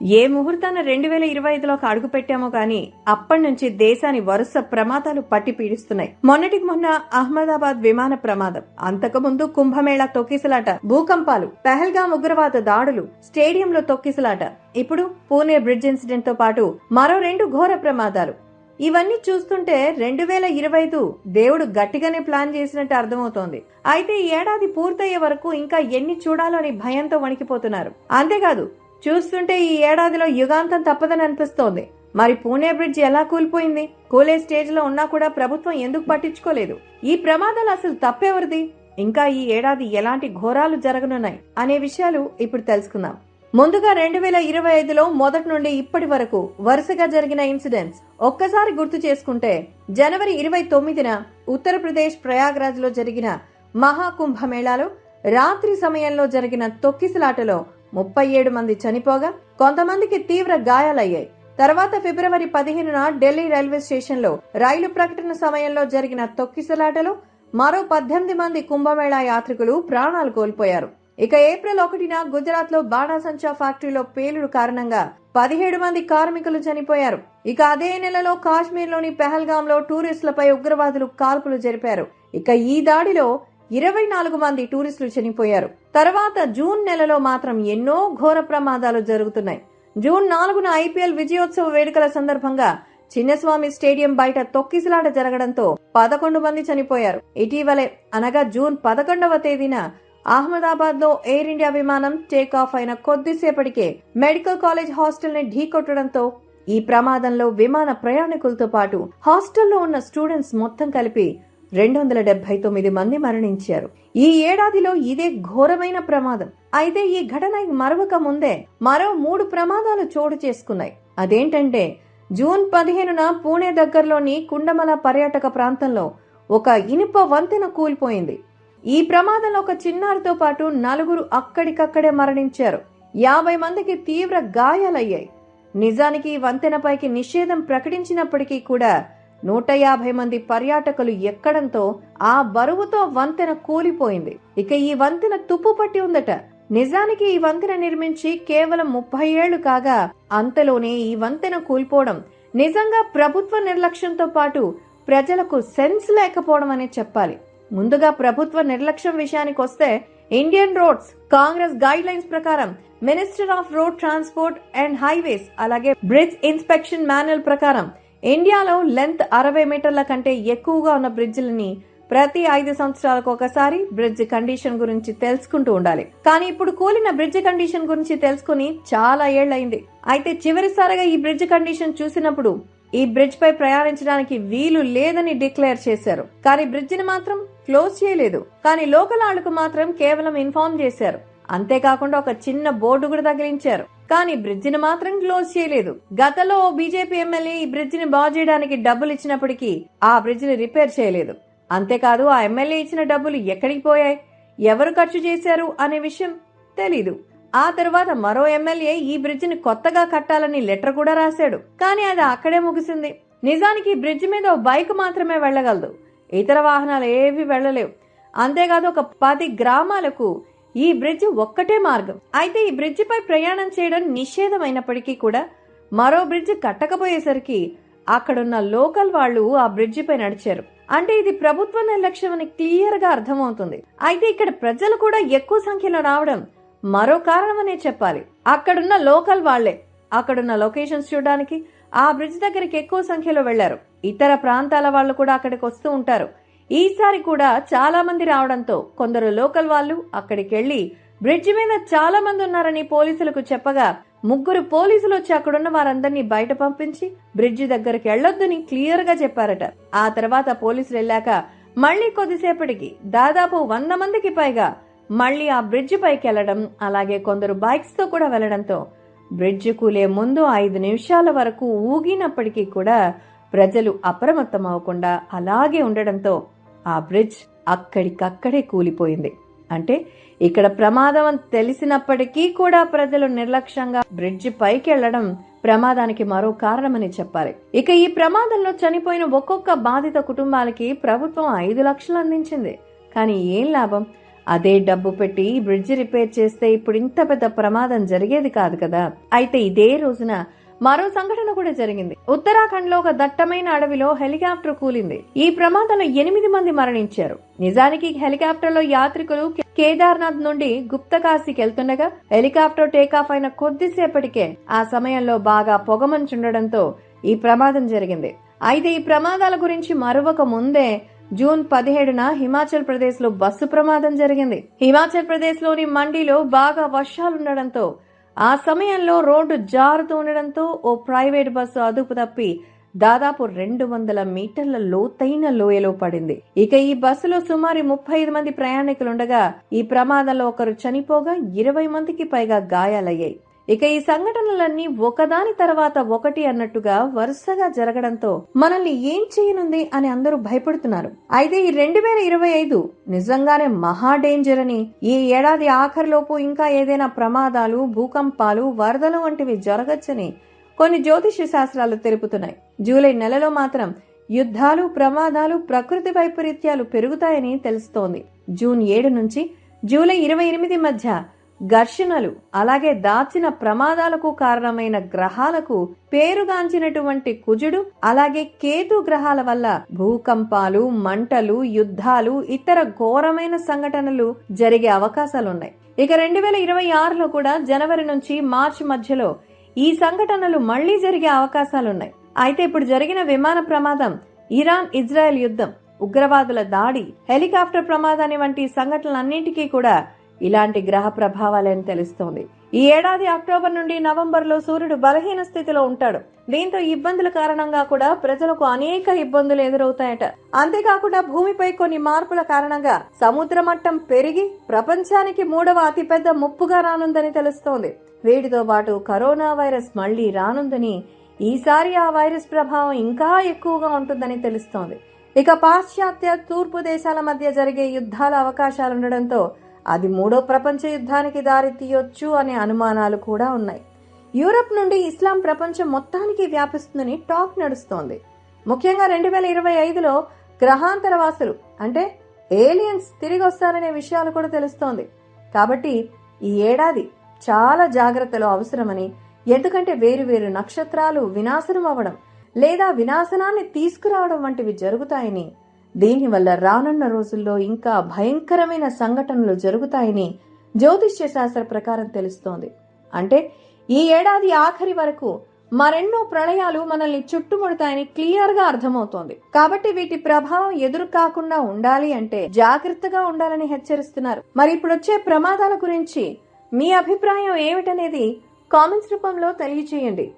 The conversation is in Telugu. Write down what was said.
ఏ ముహూర్తాన రెండు వేల ఇరవై ఐదులోకి అడుగు పెట్టామో కానీ అప్పటి నుంచి దేశాన్ని వరుస ప్రమాదాలు పట్టి పీడిస్తున్నాయి. మొన్నటికి మొన్న అహ్మదాబాద్ విమాన ప్రమాదం. అంతకుముందు కుంభమేళా తొక్కిసలాట భూకంపాలు పెహల్గాం ఉగ్రవాద దాడులు స్టేడియంలో తొక్కిసలాట. ఇప్పుడు పూణే బ్రిడ్జ్ ఇన్సిడెంట్తో పాటు మరో రెండు ఘోర ప్రమాదాలు. ఇవన్నీ చూస్తుంటే రెండు వేల ఇరవై ఐదు దేవుడు గట్టిగానే ప్లాన్ చేసినట్టు అర్థమవుతోంది. అయితే ఈ ఏడాది పూర్తయ్యే వరకు ఇంకా ఎన్ని చూడాలో అని భయంతో వణికిపోతున్నారు. అంతేకాదు చూస్తుంటే ఈ ఏడాదిలో యుగాంతం తప్పదని అనిపిస్తోంది. మరి పూణే బ్రిడ్జ్ ఎలా కూలిపోయింది? కూలే స్టేజ్లో ఉన్నా కూడా ప్రభుత్వం ఎందుకు పట్టించుకోలేదు? ఈ ప్రమాదాలు అసలు తప్పెవరిది? ఇంకా ఈ ఏడాది ఎలాంటి ఘోరాలు జరగనున్నాయి? అనే విషయాలు ఇప్పుడు తెలుసుకుందాం. ముందుగా రెండు వేల ఇరవై ఐదులో మొదటి నుండి ఇప్పటి వరకు వరుసగా జరిగిన ఇన్సిడెంట్స్. ఒక్కసారి గుర్తు చేసుకుంటే జనవరి ఇరవై తొమ్మిదిన ఉత్తరప్రదేశ్ ప్రయాగ్రాజ్లో జరిగిన మహాకుంభమేళాలో రాత్రి సమయంలో జరిగిన తొక్కిసలాటలో ముప్పై ఏడు మంది చనిపోగా కొంతమందికి తీవ్ర గాయాలయ్యాయి. తర్వాత ఫిబ్రవరి పదిహేనున ఢిల్లీ రైల్వే స్టేషన్లో రైలు ప్రకటన సమయంలో జరిగిన తొక్కిసలాటలో మరో పద్దెనిమిది మంది కుంభమేళా యాత్రికులు ప్రాణాలు కోల్పోయారు. ఇక ఏప్రిల్ ఒకటిన గుజరాత్లో బాణాసంచా ఫ్యాక్టరీలో పేలుడు కారణంగా పదిహేడు మంది కార్మికులు చనిపోయారు. ఇక అదే నెలలో కాశ్మీర్లోని పెహల్గాంలో టూరిస్టులపై ఉగ్రవాదులు కాల్పులు జరిపారు. ఇక ఈ దాడిలో ఇరవై నాలుగు మంది టూరిస్టులు చనిపోయారు. తర్వాత జూన్ నెలలో మాత్రం ఎన్నో ఘోర ప్రమాదాలు జరుగుతున్నాయి. జూన్ నాలుగున ఐపీఎల్ విజయోత్సవ వేడుకల సందర్భంగా చిన్నస్వామి స్టేడియం బయట తొక్కిసలాట జరగడంతో పదకొండు మంది చనిపోయారు. ఇటీవలే అనగా జూన్ పదకొండవ తేదీన అహ్మదాబాద్లో ఎయిర్ ఇండియా విమానం టేక్ ఆఫ్ అయిన కొద్దిసేపటికే మెడికల్ కాలేజ్ హాస్టల్ని ఢీకొట్టడంతో ఈ ప్రమాదంలో విమాన ప్రయాణికులతో పాటు హాస్టల్లో ఉన్న స్టూడెంట్స్ మొత్తం కలిపి రెండు వందల డెబ్బై తొమ్మిది మంది మరణించారు. ఈ ఏడాదిలో ఇదే ఘోరమైన ప్రమాదం. అయితే ఈ ఘటన మరవక ముందే మరో మూడు ప్రమాదాలు చోటు చేసుకున్నాయి. అదేంటంటే జూన్ పదిహేనున పూణే దగ్గరలోని కుండమల పర్యాటక ప్రాంతంలో ఒక ఇనుప వంతెన కూలిపోయింది. ఈ ప్రమాదంలో ఒక చిన్నారితో పాటు నలుగురు అక్కడికక్కడే మరణించారు. యాభై మందికి తీవ్ర గాయాలయ్యాయి. నిజానికి వంతెనపైకి నిషేధం ప్రకటించినప్పటికీ కూడా నూట యాభై మంది పర్యాటకులు ఎక్కడంతో ఆ బరువుతో వంతెన కూలిపోయింది. ఇక ఈ వంతెన తుప్పు పట్టి ఉందట. నిజానికి ఈ వంతెన నిర్మించి కేవలం ముప్పై ఏళ్ళు కాగా అంతలోనే ఈ వంతెన కూలిపోవడం నిజంగా ప్రభుత్వ నిర్లక్ష్యంతో పాటు ప్రజలకు సెన్స్ లేకపోవడం అనే చెప్పాలి. ముందుగా ప్రభుత్వ నిర్లక్ష్యం విషయానికి వస్తే Indian roads congress guidelines ప్రకారం minister of road transport and highways అలాగే బ్రిడ్జ్ ఇన్స్పెక్షన్ మాన్యువల్ ప్రకారం ఇండియాలో లెంత్ అరవై మీటర్ల కంటే ఎక్కువగా ఉన్న బ్రిడ్జిలని ప్రతి ఐదు సంవత్సరాలకు ఒకసారి బ్రిడ్జ్ కండిషన్ గురించి తెలుసుకుంటూ ఉండాలి. కానీ ఇప్పుడు కూలిన బ్రిడ్జ్ కండిషన్ గురించి తెలుసుకుని చాలా ఏళ్ళైంది అయితే చివరిసారిగా ఈ బ్రిడ్జ్ కండిషన్ చూసినప్పుడు ఈ బ్రిడ్జ్ పై ప్రయాణించడానికి వీలు లేదని డిక్లేర్ చేశారు. కానీ బ్రిడ్జ్ని మాత్రం క్లోజ్ చేయలేదు. కానీ లోకల్ ఆళ్ళకు మాత్రం కేవలం ఇన్ఫార్మ్ చేశారు. అంతేకాకుండా ఒక చిన్న బోర్డు కూడా తగిలించారు. కానీ బ్రిడ్జిని మాత్రం క్లోజ్ చేయలేదు. గతంలో ఓ బీజేపీ ఎమ్మెల్యే ఈ బ్రిడ్జిని బాగు చేయడానికి డబ్బులు ఇచ్చినప్పటికీ ఆ బ్రిడ్జిని రిపేర్ చేయలేదు. అంతేకాదు ఆ ఎమ్మెల్యే ఇచ్చిన డబ్బులు ఎక్కడికి పోయాయి? ఎవరు ఖర్చు చేశారు అనే విషయం తెలీదు. ఆ తర్వాత మరో ఎమ్మెల్యే ఈ బ్రిడ్జిని కొత్తగా కట్టాలని లెటర్ కూడా రాశాడు. కానీ అది అక్కడే ముగిసింది. నిజానికి బ్రిడ్జ్ మీద ఓ బైక్ మాత్రమే వెళ్ళగలదు. ఇతర వాహనాలు ఏవి వెళ్ళలేవు. అంతేకాదు ఒక పది గ్రామాలకు ఈ బ్రిడ్జ్ ఒక్కటే మార్గం. అయితే ఈ బ్రిడ్జ్ పై ప్రయాణం చేయడం నిషేధమైనప్పటికీ కూడా మరో బ్రిడ్జ్ కట్టకపోయేసరికి అక్కడున్న లోకల్ వాళ్ళు ఆ బ్రిడ్జిపై నడిచారు. అంటే ఇది ప్రభుత్వ నిర్లక్ష్యం అని క్లియర్గా అర్థమవుతుంది. అయితే ఇక్కడ ప్రజలు కూడా ఎక్కువ సంఖ్యలో రావడం మరో కారణమనే చెప్పాలి. అక్కడున్న లోకల్ వాళ్ళే అక్కడున్న లొకేషన్స్ చూడడానికి ఆ బ్రిడ్జ్ దగ్గరికి ఎక్కువ సంఖ్యలో వెళ్ళారు. ఇతర ప్రాంతాల వాళ్ళు కూడా అక్కడికి వస్తూ ఉంటారు. ఈసారి కూడా చాలా మంది రావడంతో కొందరు లోకల్ వాళ్ళు అక్కడికి బ్రిడ్జి బ్రిడ్జ్ మీద చాలా మంది ఉన్నారని పోలీసులకు చెప్పగా ముగ్గురు పోలీసులు వచ్చి అక్కడున్న వారందరినీ బయట పంపించి బ్రిడ్జి దగ్గరికి వెళ్ళొద్దని క్లియర్గా చెప్పారట. ఆ తర్వాత పోలీసులు వెళ్ళాక మళ్ళీ కొద్దిసేపటికి దాదాపు వంద మందికి పైగా మళ్ళీ ఆ బ్రిడ్జ్ పైకి వెళ్ళడం అలాగే కొందరు బైక్స్తో కూడా వెళ్ళడంతో బ్రిడ్జ్ కూలే ముందు ఐదు నిమిషాల వరకు ఊగినప్పటికీ కూడా ప్రజలు అప్రమత్తం అవ్వకుండా అలాగే ఉండడంతో ఆ బ్రిడ్జ్ అక్కడికక్కడే కూలిపోయింది. అంటే ఇక్కడ ప్రమాదం తెలిసినప్పటికీ కూడా ప్రజలు నిర్లక్ష్యంగా బ్రిడ్జ్ పైకి వెళ్ళడం ప్రమాదానికి మరో కారణమని చెప్పాలి. ఇక ఈ ప్రమాదంలో చనిపోయిన ఒక్కొక్క బాధిత కుటుంబాలకి ప్రభుత్వం ఐదు లక్షలు అందించింది. కానీ ఏం లాభం? అదే డబ్బు పెట్టి బ్రిడ్జ్ రిపేర్ చేస్తే ఇప్పుడు ఇంత పెద్ద ప్రమాదం జరిగేది కాదు కదా. అయితే ఇదే రోజున మరో సంఘటన కూడా జరిగింది. ఉత్తరాఖండ్లో ఒక దట్టమైన అడవిలో హెలికాప్టర్ కూలింది. ఈ ప్రమాదంలో ఎనిమిది మంది మరణించారు. నిజానికి హెలికాప్టర్లో యాత్రికులు కేదార్నాథ్ నుండి గుప్తకాశీకి వెళ్తుండగా హెలికాప్టర్ టేకాఫ్ అయిన కొద్దిసేపటికే ఆ సమయంలో బాగా పొగమంచుండడంతో ఈ ప్రమాదం జరిగింది. అయితే ఈ ప్రమాదాల గురించి మరొక ముందే జూన్ పదిహేడున హిమాచల్ ప్రదేశ్లో బస్సు ప్రమాదం జరిగింది. హిమాచల్ ప్రదేశ్లోని మండిలో బాగా వర్షాలుండడంతో ఆ సమయంలో రోడ్డు జారుతూ ఉండడంతో ఓ ప్రైవేట్ బస్సు అదుపు తప్పి దాదాపు రెండు వందల మీటర్ల లోతైన లోయలో పడింది. ఇక ఈ బస్సులో సుమారు ముప్పై ఐదు మంది ప్రయాణికులుండగా ఈ ప్రమాదంలో ఒకరు చనిపోగా ఇరవై మందికి పైగా గాయాలయ్యాయి. ఇక ఈ సంఘటనలన్నీ ఒకదాని తర్వాత ఒకటి అన్నట్టుగా వరుసగా జరగడంతో మనల్ని ఏం చేయనుంది అని అందరూ భయపడుతున్నారు. అయితే ఈ రెండు వేల ఇరవై ఐదు నిజంగానే మహా డేంజర్ అని ఈ ఏడాది ఆఖరిలోపు ఇంకా ఏదైనా ప్రమాదాలు భూకంపాలు వరదలు వంటివి జరగచ్చని కొన్ని జ్యోతిష్య శాస్త్రాలు తెలుపుతున్నాయి. జూలై నెలలో మాత్రం యుద్ధాలు ప్రమాదాలు ప్రకృతి వైపరీత్యాలు పెరుగుతాయని తెలుస్తోంది. జూన్ ఏడు నుంచి జూలై ఇరవై ఎనిమిది మధ్య ఘర్షణలు అలాగే దాచిన ప్రమాదాలకు కారణమైన గ్రహాలకు పేరుగాంచినటువంటి కుజుడు అలాగే కేతు గ్రహాల వల్ల భూకంపాలు మంటలు యుద్ధాలు ఇతర ఘోరమైన సంఘటనలు జరిగే అవకాశాలున్నాయి. ఇక రెండు వేల ఇరవై ఆరులో కూడా జనవరి నుంచి మార్చి మధ్యలో ఈ సంఘటనలు మళ్ళీ జరిగే అవకాశాలున్నాయి. అయితే ఇప్పుడు జరిగిన విమాన ప్రమాదం ఇరాన్ ఇజ్రాయెల్ యుద్ధం ఉగ్రవాదుల దాడి హెలికాప్టర్ ప్రమాదాన్ని వంటి సంఘటనలన్నింటికీ కూడా ఇలాంటి గ్రహ ప్రభావాలని తెలుస్తోంది. ఈ ఏడాది అక్టోబర్ నుండి నవంబర్లో సూర్యుడు బలహీన స్థితిలో ఉంటాడు. దీంతో ఇబ్బందుల కారణంగా కూడా ప్రజలకు అనేక ఇబ్బందులు ఎదురవుతాయట. అంతేకాకుండా భూమిపై కొన్ని మార్పుల కారణంగా సముద్ర మట్టం పెరిగి ప్రపంచానికి మూడవ అతిపెద్ద ముప్పుగా రానుందని తెలుస్తోంది. వీటితో పాటు కరోనా వైరస్ మళ్ళీ రానుందని ఈసారి ఆ వైరస్ ప్రభావం ఇంకా ఎక్కువగా ఉంటుందని తెలుస్తోంది. ఇక పాశ్చాత్య తూర్పు దేశాల మధ్య జరిగే యుద్ధాల అవకాశాలుండడంతో అది మూడో ప్రపంచ యుద్ధానికి దారి తీయొచ్చు అనే అనుమానాలు కూడా ఉన్నాయి. యూరప్ నుండి ఇస్లాం ప్రపంచం మొత్తానికి వ్యాపిస్తుందని టాక్ నడుస్తోంది. ముఖ్యంగా రెండు వేల ఇరవై ఐదులో గ్రహాంతర వాసులు అంటే ఏలియన్స్ తిరిగి వస్తారనే విషయాలు కూడా తెలుస్తోంది. కాబట్టి ఈ ఏడాది చాలా జాగ్రత్తలు అవసరమని ఎందుకంటే వేరు వేరు నక్షత్రాలు వినాశనం అవ్వడం లేదా వినాశనాన్ని తీసుకురావడం వంటివి జరుగుతాయని దీనివల్ల రానున్న రోజుల్లో ఇంకా భయంకరమైన సంఘటనలు జరుగుతాయని జ్యోతిష్య శాస్త్ర ప్రకారం తెలుస్తోంది. అంటే ఈ ఏడాది ఆఖరి వరకు మరెన్నో ప్రళయాలు మనల్ని చుట్టుముడతాయని క్లియర్గా అర్థమవుతోంది. కాబట్టి వీటి ప్రభావం ఎదురు కాకుండా ఉండాలి అంటే జాగ్రత్తగా ఉండాలని హెచ్చరిస్తున్నారు. మరి ఇప్పుడు వచ్చే ప్రమాదాల గురించి మీ అభిప్రాయం ఏమిటనేది కామెంట్స్ రూపంలో తెలియచేయండి.